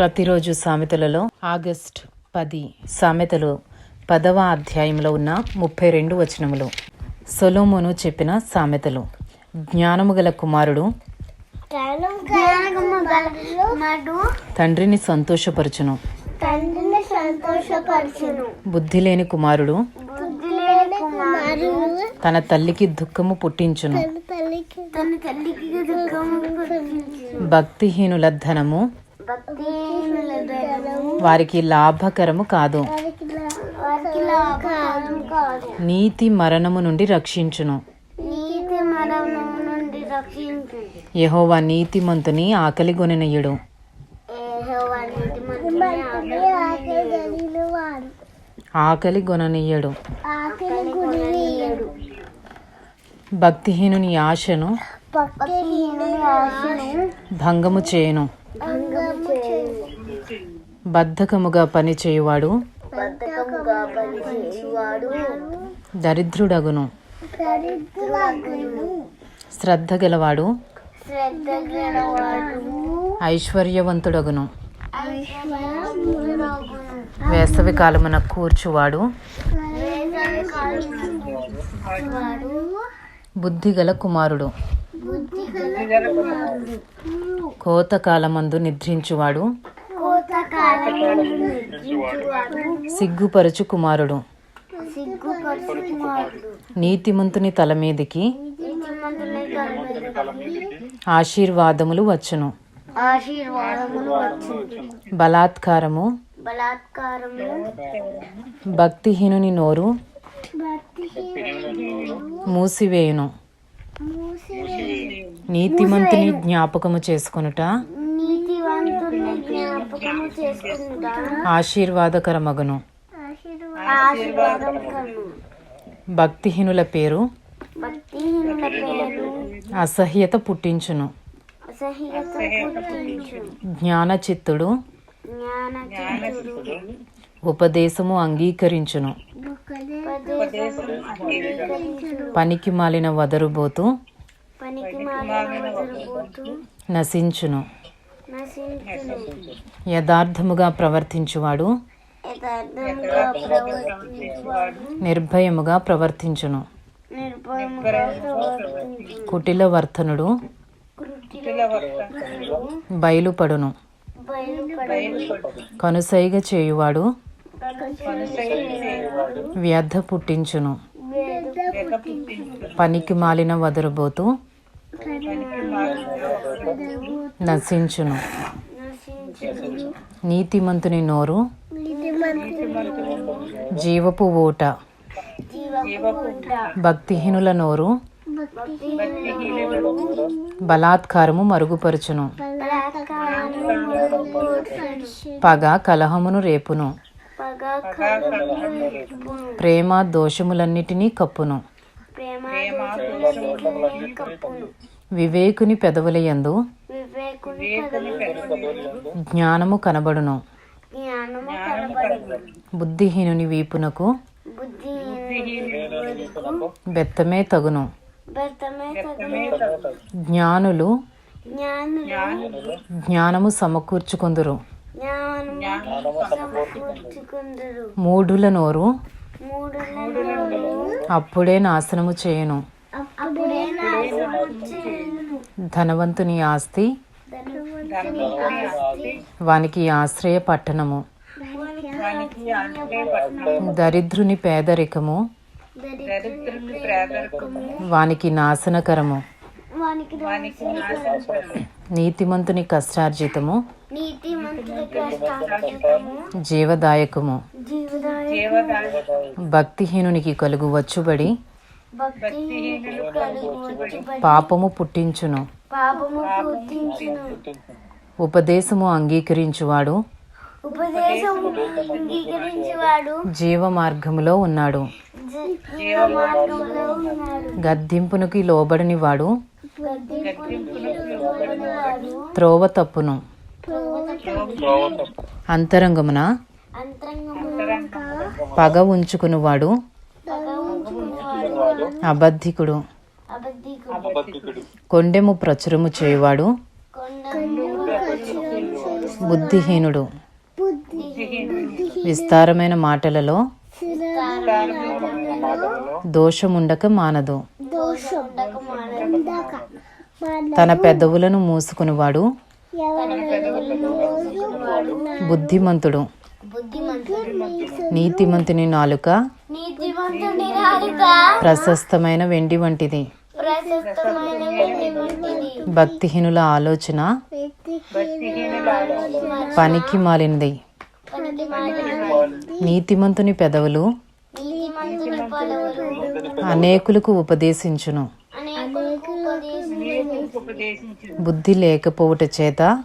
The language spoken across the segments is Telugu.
ప్రతిరోజు సామెతలలో ఆగస్ట్ పది. సామెతలు పదవ అధ్యాయంలో ఉన్న ముప్పై రెండు వచనములు. సొలోమోను చెప్పిన సామెతలు. జ్ఞానము గల కుమారుడు తండ్రిని సంతోషపరచును. బుద్ధి లేని కుమారుడు తన తల్లికి దుఃఖము పుట్టించును. భక్తిహీనుల ధనము వారికి లాభకరము కాదు. నీతి మరణము నుండి రక్షించును. యెహోవా నీతిమంతుని ఆకలి గొననీయడు. ఆకలి గురియడు భక్తిహీనుని ఆశను భంగము చేయును. బద్ధకముగా పని చేయువాడు బద్ధకముగా పనిచేయువాడు. దరిద్రుడగును. దరిద్రుడు శ్రద్ధ గలవాడు ఐశ్వర్యవంతుడగును. వేసవి కాలమున కూర్చువాడు బుద్ధిగల కుమారుడు. కోతకాలమందు నిద్రించువాడు. సిగ్గుపరచు కుమారుడు. నీతిమంతుని తల మీదికి ఆశీర్వాదములు వచ్చును. బలాత్కారము. భక్తిహీనుని నోరు మూసివేయును. నీతిమంతుని జ్ఞాపకము చేసుకొనుట. నీతివంతుని జ్ఞాపకము చేసుకుంటా ఆశీర్వాదకరమగును ఆశీర్వాదం కను. భక్తిహీనుల పేరు. భక్తిహీనుల పేరు. అసహ్యత పుట్టించును. అసహ్యత జ్ఞానచిత్తుడు. జ్ఞాన చిత్తుడు ఉపదేశము అంగీకరించును. పనికి మాలిన వదరుబోతు. నశించును. యథార్థముగా ప్రవర్తించువాడు. నిర్భయముగా ప్రవర్తించును. కుటిల వర్తనుడు బయలుపడును. కనుసైగ చేయువాడు వ్యర్థ పుట్టించును. పనికి మాలిన వదరబోతూ నశించును. నీతిమంతుని నోరు జీవపు ఓట భక్తిహీనుల నోరు బలాత్కారము మరుగుపరుచును. పగ కలహమును రేపును. ప్రేమ దోషములన్నిటినీ కప్పును. వివేకుని పెదవులయందు జ్ఞానము కనబడును. జ్ఞానము కనబడును. బుద్ధిహీనుని వీపునకు బెత్తమే తగును. జ్ఞానులు జ్ఞానులు జ్ఞానము సమకూర్చుకొందురు. మూఢుల నోరు మూడులను అప్పుడే నాశనము చేయును. ధనవంతుని ఆస్తి వానికి ఆశ్రయ పట్టణము. దరిద్రుని పేదరికము. వానికి నాశనకరము. నీతిమంతుని కష్టార్జితము. జీవదాయకము. భక్తిహీనునికి కలుగు వచ్చుబడి పాపము పుట్టించును. పాపము ఉపదేశము అంగీకరించువాడు. ఉపదేశము అంగీకరించేవాడు. జీవ మార్గములో ఉన్నాడు. గద్దింపునికి లోబడిని వాడు త్రోవ తప్పును. అంతరంగమున పగ ఉంచుకునేవాడు. అబద్ధికుడు? అబద్ధికుడు. కొండెము ప్రచురము చేయువాడు. బుద్ధిహీనుడు. విస్తారమైన మాటలలో దోషముండక మానదు. దోషం ఉండక మానదు. తన పెదవులను మూసుకునివాడు. బుద్ధిమంతుడు. నీతిమంతుని నాలుక ప్రశస్తమైన వెండి వంటిది. భక్తిహీనుల ఆలోచన పనికి మాలినది. మాలినది. నీతిమంతుని పెదవులు అనేకులకు ఉపదేశించును. బుద్ధి లేకపోవుట చేత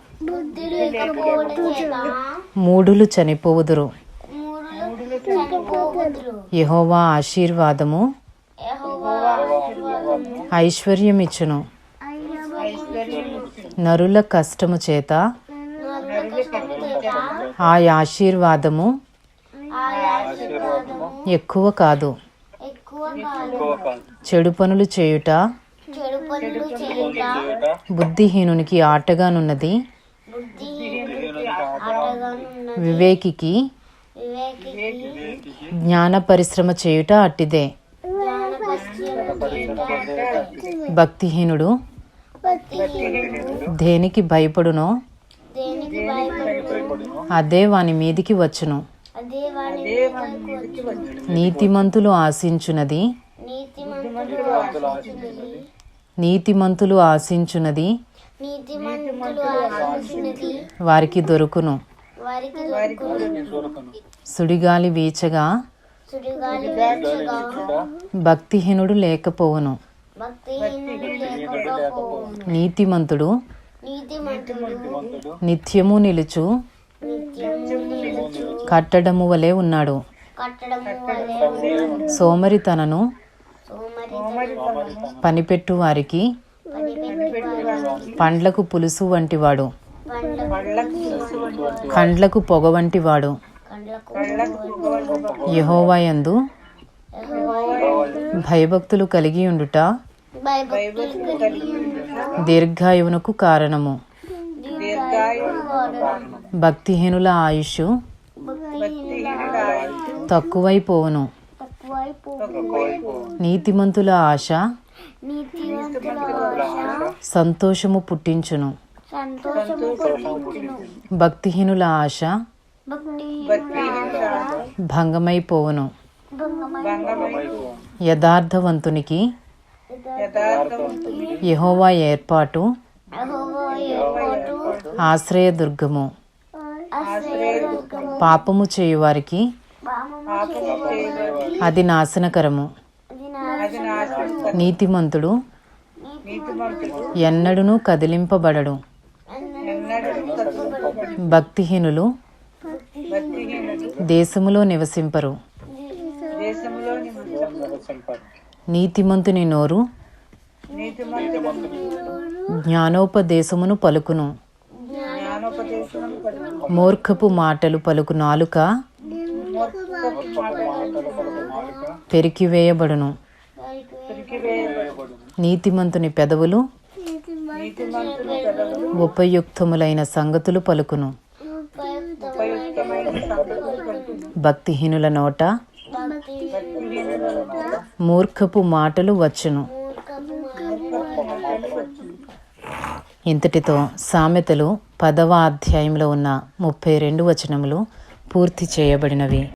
మూఢులు చనిపోవుదురు. మూడులు చనిపోవుదురు. యెహోవా ఆశీర్వాదము యెహోవా ఆశీర్వాదము. ఐశ్వర్యమిచ్చును. నరుల కష్టము చేత నరుల కష్టము చేత ఆ ఆశీర్వాదము ఎక్కువ కాదు. ఎక్కువ కాదు. చెడు పనులు చేయుట బుద్ధిహీనునికి ఆటగానున్నది. వివేకికి జ్ఞాన పరిశ్రమ చేయుట అట్టిదే. భక్తిహీనుడు దేనికి భయపడునో అదే వాని మీదికి వచ్చును. నీతిమంతులు ఆశించునది. నీతిమంతులు ఆశించునది. వారికి దొరుకును. సుడిగాలి వీచగా సుడిగాలి వేచగా. భక్తిహీనుడు లేకపోవును. నీతిమంతుడు నీతిమంతుడు. నిత్యము నిలుచు నిత్యము నిలుచు. కట్టడము వలె ఉన్నాడు. కట్టడము వలె సోమరితనను సోమరి పనిపెట్టు వారికి పండ్లకు పులుసు వంటివాడు. పండ్లకు కండ్లకు పొగ వంటివాడు కండ్లకు యహోవాయందు భయభక్తులు కలిగి ఉండుట దీర్ఘాయువునకు కారణము. భక్తిహీనుల ఆయుష్ తక్కువైపోవును. నీతిమంతుల ఆశ సంతోషము పుట్టించును. భక్తిహీనుల ఆశ భంగమైపోవును. యథార్థవంతునికి యథార్థవంతుని యెహోవా ఏర్పాటు ఆశ్రయదుర్గము. పాపము చేయువారికి అది నాశనకరము. నీతిమంతుడు ఎన్నడునూ కదిలింపబడడు. భక్తిహీనులు దేశములో నివసింపరు. నీతిమంతుని నోరు జ్ఞానోపదేశమును పలుకును. మూర్ఖపు మాటలు పలుకు నాలుక పెరికివేయబడును. నీతిమంతుని పెదవులు ఉపయుక్తములైన సంగతులు పలుకును. భక్తిహీనుల నోట మూర్ఖపు మాటలు వచ్చును. ఇంతటితో సామెతలు పదవ అధ్యాయంలో ఉన్న ముప్పై రెండు వచనములు పూర్తి చేయబడినవి.